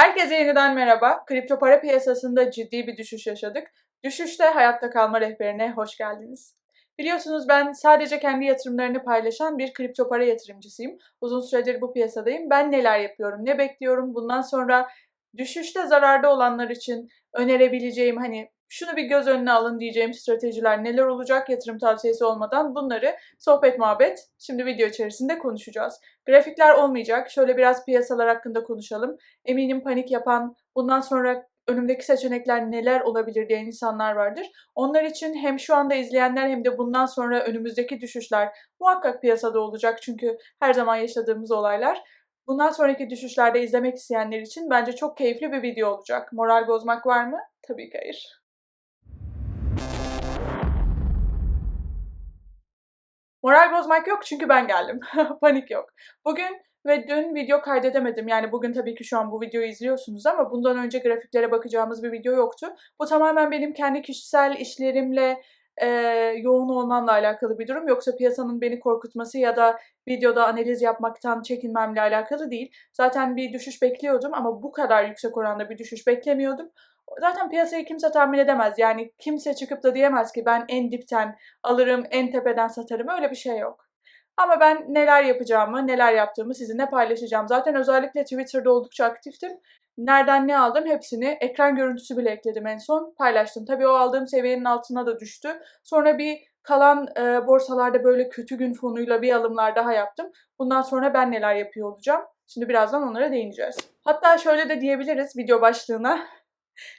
Herkese yeniden merhaba. Kripto para piyasasında ciddi bir düşüş yaşadık. Düşüşte hayatta kalma rehberine hoş geldiniz. Biliyorsunuz ben sadece kendi yatırımlarını paylaşan bir kripto para yatırımcısıyım. Uzun süredir bu piyasadayım. Ben neler yapıyorum, ne bekliyorum? Bundan sonra düşüşte zararda olanlar için önerebileceğim hani şunu bir göz önüne alın diyeceğim stratejiler neler olacak yatırım tavsiyesi olmadan bunları sohbet muhabbet şimdi video içerisinde konuşacağız. Grafikler olmayacak. Şöyle biraz piyasalar hakkında konuşalım. Eminim panik yapan, bundan sonra önümdeki seçenekler neler olabilir diyen insanlar vardır. Onlar için hem şu anda izleyenler hem de bundan sonra önümüzdeki düşüşler muhakkak piyasada olacak çünkü her zaman yaşadığımız olaylar. Bundan sonraki düşüşlerde izlemek isteyenler için bence çok keyifli bir video olacak. Moral bozmak var mı? Tabii ki hayır. Moral bozmak yok çünkü ben geldim. Panik yok. Bugün ve dün video kaydedemedim. Yani bugün tabii ki şu an bu videoyu izliyorsunuz ama bundan önce grafiklere bakacağımız bir video yoktu. Bu tamamen benim kendi kişisel işlerimle e, yoğun olmamla alakalı bir durum. Yoksa piyasanın beni korkutması ya da videoda analiz yapmaktan çekinmemle alakalı değil. Zaten bir düşüş bekliyordum ama bu kadar yüksek oranda bir düşüş beklemiyordum. Zaten piyasayı kimse tahmin edemez. Yani kimse çıkıp da diyemez ki ben en dipten alırım, en tepeden satarım. Öyle bir şey yok. Ama ben neler yapacağımı, neler yaptığımı sizinle paylaşacağım. Zaten özellikle Twitter'da oldukça aktiftim. Nereden ne aldım hepsini ekran görüntüsü bile ekledim en son paylaştım. Tabii o aldığım seviyenin altına da düştü. Sonra bir kalan e, borsalarda böyle kötü gün fonuyla bir alımlar daha yaptım. Bundan sonra ben neler yapıyor olacağım. Şimdi birazdan onlara değineceğiz. Hatta şöyle de diyebiliriz video başlığına.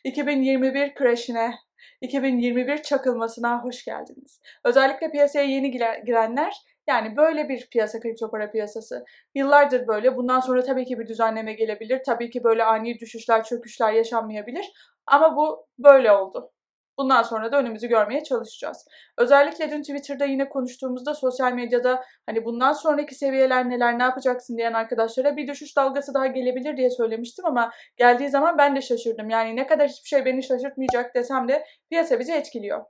2021 crash'ine, 2021 çakılmasına hoş geldiniz. Özellikle piyasaya yeni girenler yani böyle bir piyasa kripto para piyasası. Yıllardır böyle. Bundan sonra tabii ki bir düzenleme gelebilir. Tabii ki böyle ani düşüşler, çöküşler yaşanmayabilir. Ama bu böyle oldu. Bundan sonra da önümüzü görmeye çalışacağız. Özellikle dün Twitter'da yine konuştuğumuzda sosyal medyada hani bundan sonraki seviyeler neler ne yapacaksın diyen arkadaşlara bir düşüş dalgası daha gelebilir diye söylemiştim ama geldiği zaman ben de şaşırdım. Yani ne kadar hiçbir şey beni şaşırtmayacak desem de piyasa bizi etkiliyor.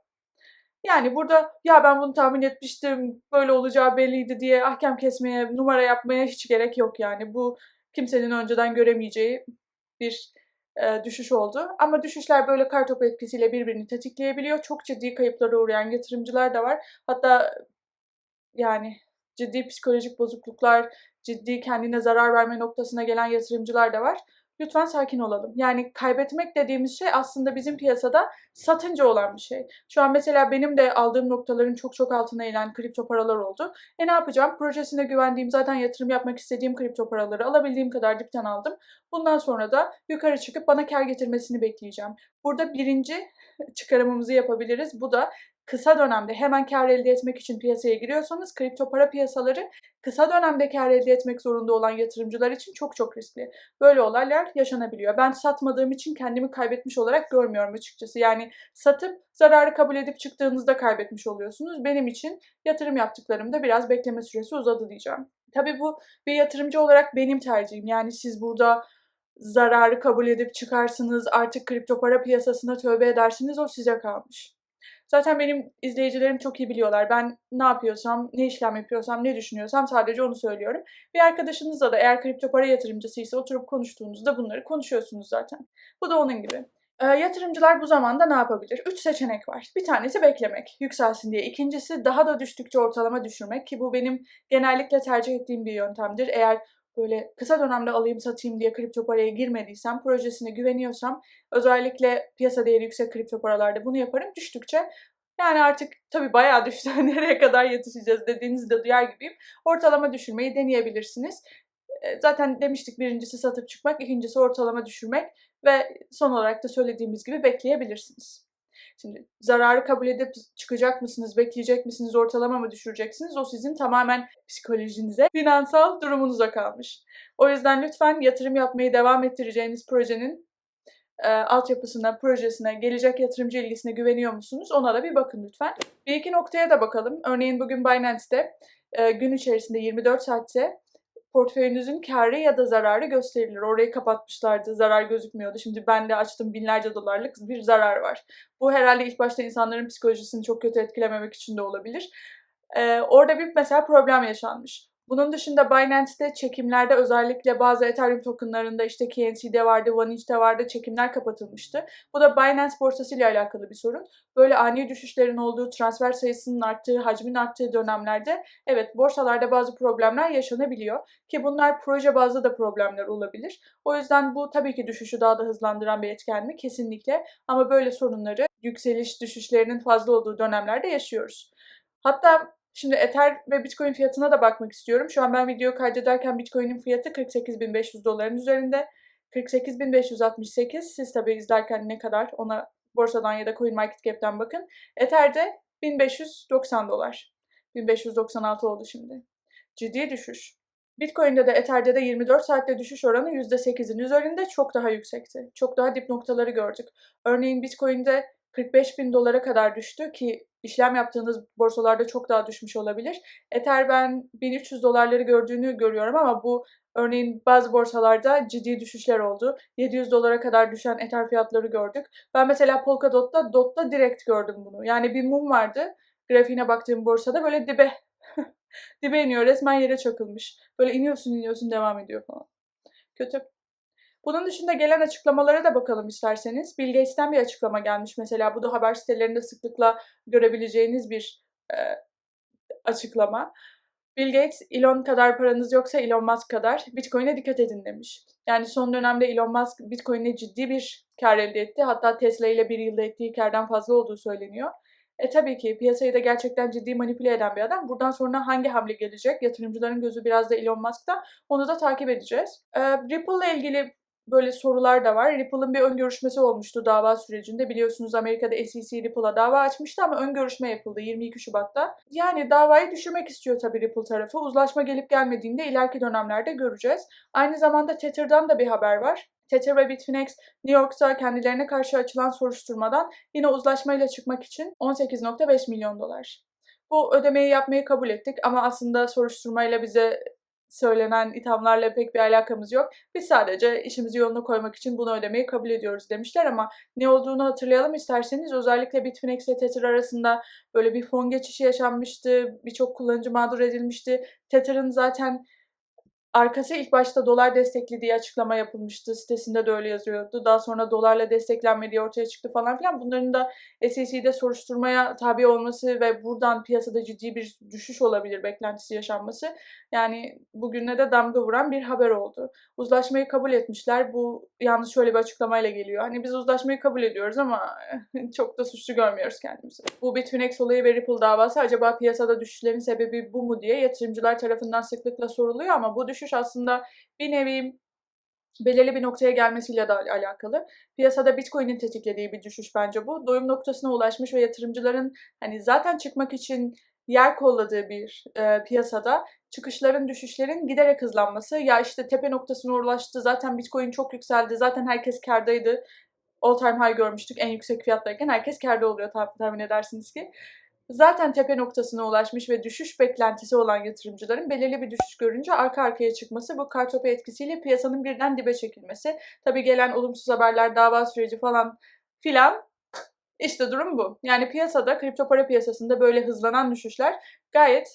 Yani burada ya ben bunu tahmin etmiştim, böyle olacağı belliydi diye ahkam kesmeye, numara yapmaya hiç gerek yok yani. Bu kimsenin önceden göremeyeceği bir e, düşüş oldu. Ama düşüşler böyle kartopu etkisiyle birbirini tetikleyebiliyor. Çok ciddi kayıplara uğrayan yatırımcılar da var. Hatta yani ciddi psikolojik bozukluklar, ciddi kendine zarar verme noktasına gelen yatırımcılar da var lütfen sakin olalım. Yani kaybetmek dediğimiz şey aslında bizim piyasada satınca olan bir şey. Şu an mesela benim de aldığım noktaların çok çok altına inen kripto paralar oldu. E ne yapacağım? Projesine güvendiğim, zaten yatırım yapmak istediğim kripto paraları alabildiğim kadar dipten aldım. Bundan sonra da yukarı çıkıp bana kar getirmesini bekleyeceğim. Burada birinci çıkarımımızı yapabiliriz. Bu da kısa dönemde hemen kar elde etmek için piyasaya giriyorsanız kripto para piyasaları kısa dönemde kar elde etmek zorunda olan yatırımcılar için çok çok riskli. Böyle olaylar yaşanabiliyor. Ben satmadığım için kendimi kaybetmiş olarak görmüyorum açıkçası. Yani satıp zararı kabul edip çıktığınızda kaybetmiş oluyorsunuz. Benim için yatırım yaptıklarımda biraz bekleme süresi uzadı diyeceğim. Tabii bu bir yatırımcı olarak benim tercihim. Yani siz burada zararı kabul edip çıkarsınız, artık kripto para piyasasına tövbe edersiniz o size kalmış. Zaten benim izleyicilerim çok iyi biliyorlar. Ben ne yapıyorsam, ne işlem yapıyorsam, ne düşünüyorsam sadece onu söylüyorum. Bir arkadaşınızla da eğer kripto para yatırımcısıysa oturup konuştuğunuzda bunları konuşuyorsunuz zaten. Bu da onun gibi. E, yatırımcılar bu zamanda ne yapabilir? Üç seçenek var. Bir tanesi beklemek, yükselsin diye. İkincisi daha da düştükçe ortalama düşürmek ki bu benim genellikle tercih ettiğim bir yöntemdir. Eğer böyle kısa dönemde alayım satayım diye kripto paraya girmediysem, projesine güveniyorsam özellikle piyasa değeri yüksek kripto paralarda bunu yaparım. Düştükçe yani artık tabii bayağı düştü. Nereye kadar yetişeceğiz dediğinizi de duyar gibiyim. Ortalama düşürmeyi deneyebilirsiniz. Zaten demiştik birincisi satıp çıkmak, ikincisi ortalama düşürmek ve son olarak da söylediğimiz gibi bekleyebilirsiniz. Şimdi zararı kabul edip çıkacak mısınız, bekleyecek misiniz, ortalama mı düşüreceksiniz? O sizin tamamen psikolojinize, finansal durumunuza kalmış. O yüzden lütfen yatırım yapmayı devam ettireceğiniz projenin e, altyapısına, projesine, gelecek yatırımcı ilgisine güveniyor musunuz? Ona da bir bakın lütfen. Bir iki noktaya da bakalım. Örneğin bugün Binance'te e, gün içerisinde 24 saatte portföyünüzün karı ya da zararı gösterilir. Orayı kapatmışlardı, zarar gözükmüyordu. Şimdi ben de açtım binlerce dolarlık bir zarar var. Bu herhalde ilk başta insanların psikolojisini çok kötü etkilememek için de olabilir. Ee, orada bir mesela problem yaşanmış. Bunun dışında Binance'de çekimlerde özellikle bazı Ethereum tokenlarında işte KNC'de vardı, OneInch'te vardı çekimler kapatılmıştı. Bu da Binance borsası ile alakalı bir sorun. Böyle ani düşüşlerin olduğu, transfer sayısının arttığı, hacmin arttığı dönemlerde evet borsalarda bazı problemler yaşanabiliyor. Ki bunlar proje bazlı da problemler olabilir. O yüzden bu tabii ki düşüşü daha da hızlandıran bir etken mi? Kesinlikle. Ama böyle sorunları yükseliş düşüşlerinin fazla olduğu dönemlerde yaşıyoruz. Hatta Şimdi Ether ve Bitcoin fiyatına da bakmak istiyorum. Şu an ben video kaydederken Bitcoin'in fiyatı 48.500 doların üzerinde. 48.568. Siz tabii izlerken ne kadar ona borsadan ya da CoinMarketCap'ten bakın. Ether'de 1590 dolar. 1596 oldu şimdi. Ciddi düşüş. Bitcoin'de de Ether'de de 24 saatte düşüş oranı %8'in üzerinde çok daha yüksekti. Çok daha dip noktaları gördük. Örneğin Bitcoin'de 45 bin dolara kadar düştü ki işlem yaptığınız borsalarda çok daha düşmüş olabilir. Ether ben 1300 dolarları gördüğünü görüyorum ama bu örneğin bazı borsalarda ciddi düşüşler oldu. 700 dolara kadar düşen Ether fiyatları gördük. Ben mesela Polkadot'ta Dot'ta direkt gördüm bunu. Yani bir mum vardı grafiğine baktığım borsada böyle dibe dibe iniyor resmen yere çakılmış. Böyle iniyorsun iniyorsun devam ediyor falan. Kötü. Bunun dışında gelen açıklamalara da bakalım isterseniz. Bill Gates'ten bir açıklama gelmiş mesela. Bu da haber sitelerinde sıklıkla görebileceğiniz bir e, açıklama. Bill Gates, Elon kadar paranız yoksa Elon Musk kadar Bitcoin'e dikkat edin demiş. Yani son dönemde Elon Musk Bitcoin'e ciddi bir kar elde etti. Hatta Tesla ile bir yılda ettiği kardan fazla olduğu söyleniyor. E tabii ki piyasayı da gerçekten ciddi manipüle eden bir adam. Buradan sonra hangi hamle gelecek? Yatırımcıların gözü biraz da Elon Musk'ta. Onu da takip edeceğiz. Ee, Ripple ile ilgili böyle sorular da var. Ripple'ın bir ön görüşmesi olmuştu dava sürecinde. Biliyorsunuz Amerika'da SEC Ripple'a dava açmıştı ama ön görüşme yapıldı 22 Şubat'ta. Yani davayı düşürmek istiyor tabii Ripple tarafı. Uzlaşma gelip gelmediğinde ileriki dönemlerde göreceğiz. Aynı zamanda Tether'dan da bir haber var. Tether ve Bitfinex New York'ta kendilerine karşı açılan soruşturmadan yine uzlaşmayla çıkmak için 18.5 milyon dolar. Bu ödemeyi yapmayı kabul ettik ama aslında soruşturmayla bize söylenen ithamlarla pek bir alakamız yok. Biz sadece işimizi yoluna koymak için bunu ödemeyi kabul ediyoruz demişler ama ne olduğunu hatırlayalım isterseniz. Özellikle Bitfinex ile Tether arasında böyle bir fon geçişi yaşanmıştı. Birçok kullanıcı mağdur edilmişti. Tether'ın zaten Arkası ilk başta dolar destekli diye açıklama yapılmıştı. Sitesinde de öyle yazıyordu. Daha sonra dolarla desteklenmediği ortaya çıktı falan filan. Bunların da SEC'de soruşturmaya tabi olması ve buradan piyasada ciddi bir düşüş olabilir beklentisi yaşanması. Yani bugüne de damga vuran bir haber oldu. Uzlaşmayı kabul etmişler. Bu yalnız şöyle bir açıklamayla geliyor. Hani biz uzlaşmayı kabul ediyoruz ama çok da suçlu görmüyoruz kendimizi. Bu Bitfinex olayı ve Ripple davası acaba piyasada düşüşlerin sebebi bu mu diye yatırımcılar tarafından sıklıkla soruluyor ama bu düşüş düşüş aslında bir nevi belirli bir noktaya gelmesiyle de alakalı. Piyasada Bitcoin'in tetiklediği bir düşüş bence bu. Doyum noktasına ulaşmış ve yatırımcıların hani zaten çıkmak için yer kolladığı bir e, piyasada çıkışların, düşüşlerin giderek hızlanması. Ya işte tepe noktasına ulaştı, zaten Bitcoin çok yükseldi, zaten herkes kardaydı. All time high görmüştük en yüksek fiyattayken herkes karda oluyor tahmin edersiniz ki zaten tepe noktasına ulaşmış ve düşüş beklentisi olan yatırımcıların belirli bir düşüş görünce arka arkaya çıkması bu kartopu etkisiyle piyasanın birden dibe çekilmesi. Tabi gelen olumsuz haberler, dava süreci falan filan işte durum bu. Yani piyasada, kripto para piyasasında böyle hızlanan düşüşler gayet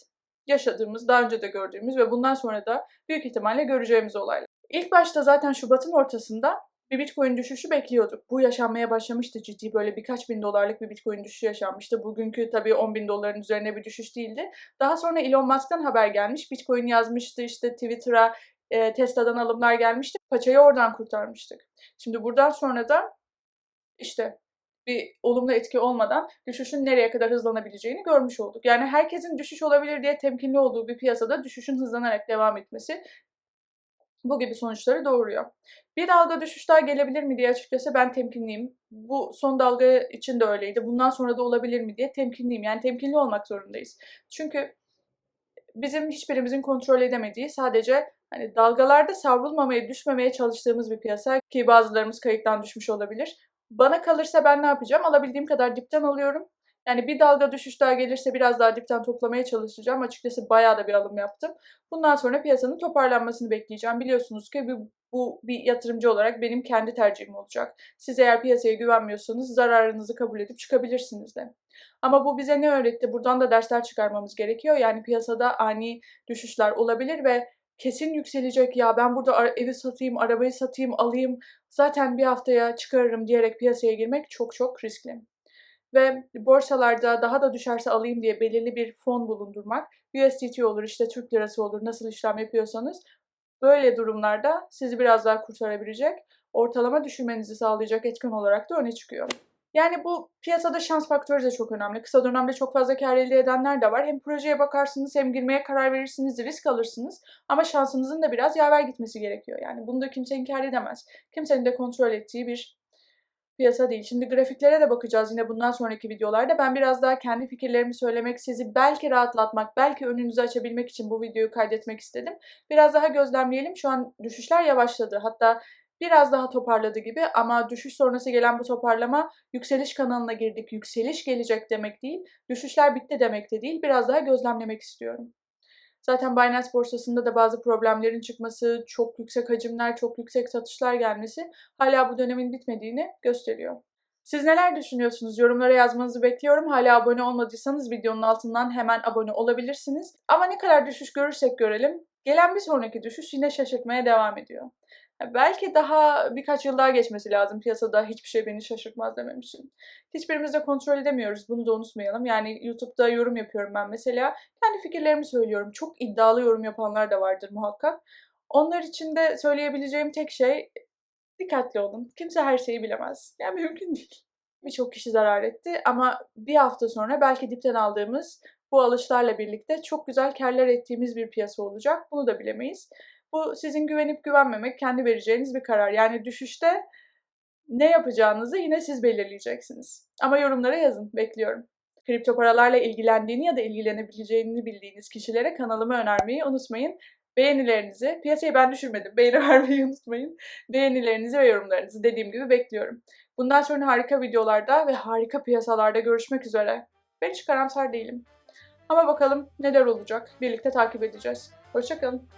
yaşadığımız, daha önce de gördüğümüz ve bundan sonra da büyük ihtimalle göreceğimiz olaylar. İlk başta zaten Şubat'ın ortasında bir Bitcoin düşüşü bekliyorduk. Bu yaşanmaya başlamıştı ciddi böyle birkaç bin dolarlık bir Bitcoin düşüşü yaşanmıştı. Bugünkü tabii 10 bin doların üzerine bir düşüş değildi. Daha sonra Elon Musk'tan haber gelmiş. Bitcoin yazmıştı işte Twitter'a e, Tesla'dan alımlar gelmişti. Paçayı oradan kurtarmıştık. Şimdi buradan sonra da işte bir olumlu etki olmadan düşüşün nereye kadar hızlanabileceğini görmüş olduk. Yani herkesin düşüş olabilir diye temkinli olduğu bir piyasada düşüşün hızlanarak devam etmesi bu gibi sonuçları doğuruyor. Bir dalga düşüş daha gelebilir mi diye açıkçası ben temkinliyim. Bu son dalga için de öyleydi. Bundan sonra da olabilir mi diye temkinliyim. Yani temkinli olmak zorundayız. Çünkü bizim hiçbirimizin kontrol edemediği sadece hani dalgalarda savrulmamaya, düşmemeye çalıştığımız bir piyasa ki bazılarımız kayıktan düşmüş olabilir. Bana kalırsa ben ne yapacağım? Alabildiğim kadar dipten alıyorum. Yani bir dalga düşüş daha gelirse biraz daha dipten toplamaya çalışacağım. Açıkçası bayağı da bir alım yaptım. Bundan sonra piyasanın toparlanmasını bekleyeceğim. Biliyorsunuz ki Bu bir yatırımcı olarak benim kendi tercihim olacak. Siz eğer piyasaya güvenmiyorsanız zararınızı kabul edip çıkabilirsiniz de. Ama bu bize ne öğretti? Buradan da dersler çıkarmamız gerekiyor. Yani piyasada ani düşüşler olabilir ve kesin yükselecek ya ben burada evi satayım, arabayı satayım, alayım zaten bir haftaya çıkarırım diyerek piyasaya girmek çok çok riskli. Ve borsalarda daha da düşerse alayım diye belirli bir fon bulundurmak, USDT olur, işte Türk lirası olur, nasıl işlem yapıyorsanız böyle durumlarda sizi biraz daha kurtarabilecek, ortalama düşürmenizi sağlayacak etken olarak da öne çıkıyor. Yani bu piyasada şans faktörü de çok önemli. Kısa dönemde çok fazla kar elde edenler de var. Hem projeye bakarsınız hem girmeye karar verirsiniz, risk alırsınız. Ama şansınızın da biraz yaver gitmesi gerekiyor. Yani bunu da kimse inkar edemez. Kimsenin de kontrol ettiği bir piyasa değil. Şimdi grafiklere de bakacağız yine bundan sonraki videolarda. Ben biraz daha kendi fikirlerimi söylemek, sizi belki rahatlatmak, belki önünüzü açabilmek için bu videoyu kaydetmek istedim. Biraz daha gözlemleyelim. Şu an düşüşler yavaşladı. Hatta biraz daha toparladı gibi ama düşüş sonrası gelen bu toparlama yükseliş kanalına girdik, yükseliş gelecek demek değil, düşüşler bitti demek de değil. Biraz daha gözlemlemek istiyorum. Zaten Binance borsasında da bazı problemlerin çıkması, çok yüksek hacimler, çok yüksek satışlar gelmesi hala bu dönemin bitmediğini gösteriyor. Siz neler düşünüyorsunuz? Yorumlara yazmanızı bekliyorum. Hala abone olmadıysanız videonun altından hemen abone olabilirsiniz. Ama ne kadar düşüş görürsek görelim, gelen bir sonraki düşüş yine şaşırtmaya devam ediyor. Belki daha birkaç yıl daha geçmesi lazım piyasada hiçbir şey beni şaşırtmaz demem için. Hiçbirimiz de kontrol edemiyoruz. Bunu da unutmayalım. Yani YouTube'da yorum yapıyorum ben mesela. Kendi fikirlerimi söylüyorum. Çok iddialı yorum yapanlar da vardır muhakkak. Onlar için de söyleyebileceğim tek şey dikkatli olun. Kimse her şeyi bilemez. Yani mümkün değil. Birçok kişi zarar etti ama bir hafta sonra belki dipten aldığımız bu alışlarla birlikte çok güzel karlar ettiğimiz bir piyasa olacak. Bunu da bilemeyiz. Bu sizin güvenip güvenmemek, kendi vereceğiniz bir karar. Yani düşüşte ne yapacağınızı yine siz belirleyeceksiniz. Ama yorumlara yazın, bekliyorum. Kripto paralarla ilgilendiğini ya da ilgilenebileceğini bildiğiniz kişilere kanalımı önermeyi unutmayın. Beğenilerinizi, piyasayı ben düşürmedim, beğeni vermeyi unutmayın. Beğenilerinizi ve yorumlarınızı dediğim gibi bekliyorum. Bundan sonra harika videolarda ve harika piyasalarda görüşmek üzere. Ben hiç karamsar değilim. Ama bakalım neler olacak. Birlikte takip edeceğiz. Hoşçakalın.